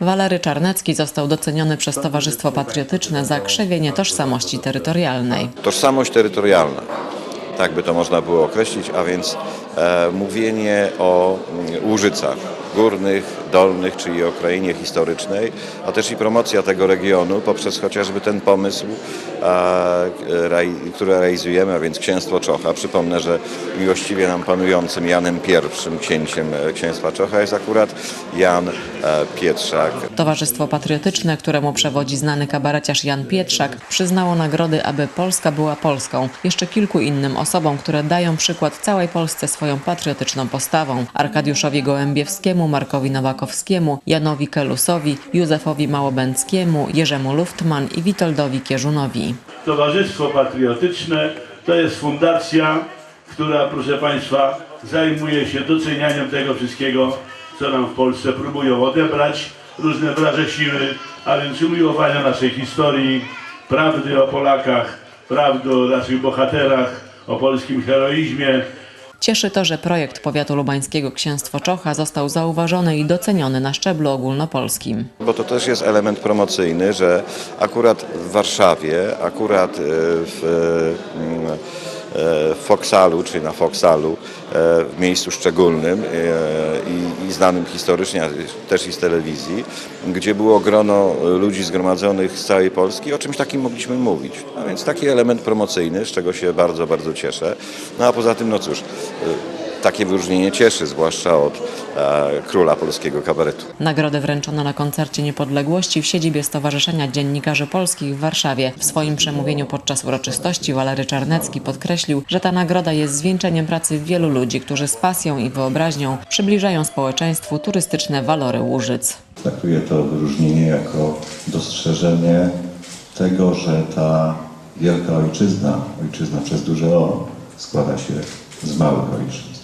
Walery Czarnecki został doceniony przez Towarzystwo Patriotyczne za krzewienie tożsamości terytorialnej. Tożsamość terytorialna, tak by to można było określić, a więc e, mówienie o mm, Łużycach górnych, dolnych, czyli o krainie historycznej, a też i promocja tego regionu poprzez chociażby ten pomysł, e, który realizujemy, a więc Księstwo Czocha. Przypomnę, że miłościwie nam panującym Janem I księciem e, Księstwa Czocha jest akurat Jan e, Pietrzak. Towarzystwo Patriotyczne, któremu przewodzi znany kabareciarz Jan Pietrzak, przyznało nagrody, aby Polska była Polską. Jeszcze kilku innym osobom, które dają przykład całej Polsce swoją patriotyczną postawą. Arkadiuszowi Gołębiewskiemu, Markowi Nowakowskiemu, Janowi Kelusowi, Józefowi Małobęckiemu, Jerzemu Luftman i Witoldowi Kierzunowi. Towarzystwo Patriotyczne to jest fundacja, która, proszę Państwa, zajmuje się docenianiem tego wszystkiego, co nam w Polsce próbują odebrać różne wraże siły, a więc umiłowania naszej historii, prawdy o Polakach, prawdy o naszych bohaterach, o polskim heroizmie, Cieszy to, że projekt powiatu lubańskiego Księstwo Czocha został zauważony i doceniony na szczeblu ogólnopolskim. Bo to też jest element promocyjny, że akurat w Warszawie, akurat e, w mm, e, w Foksalu, czyli na Foksalu, e, w miejscu szczególnym e, i, znanym historycznie, też i z telewizji, gdzie było grono ludzi zgromadzonych z całej Polski, o czymś takim mogliśmy mówić. A więc taki element promocyjny, z czego się bardzo, bardzo cieszę. No a poza tym, no cóż, e, takie wyróżnienie cieszy, zwłaszcza od e, króla polskiego kabaretu. Nagrodę wręczono na koncercie Niepodległości w siedzibie Stowarzyszenia Dziennikarzy Polskich w Warszawie. W swoim przemówieniu podczas uroczystości Walery Czarnecki podkreślił, że ta nagroda jest zwieńczeniem pracy wielu ludzi, którzy z pasją i wyobraźnią przybliżają społeczeństwu turystyczne walory Łużyc. Traktuję to wyróżnienie jako dostrzeżenie tego, że ta wielka ojczyzna, ojczyzna przez duże O, składa się z małych ojczyzn.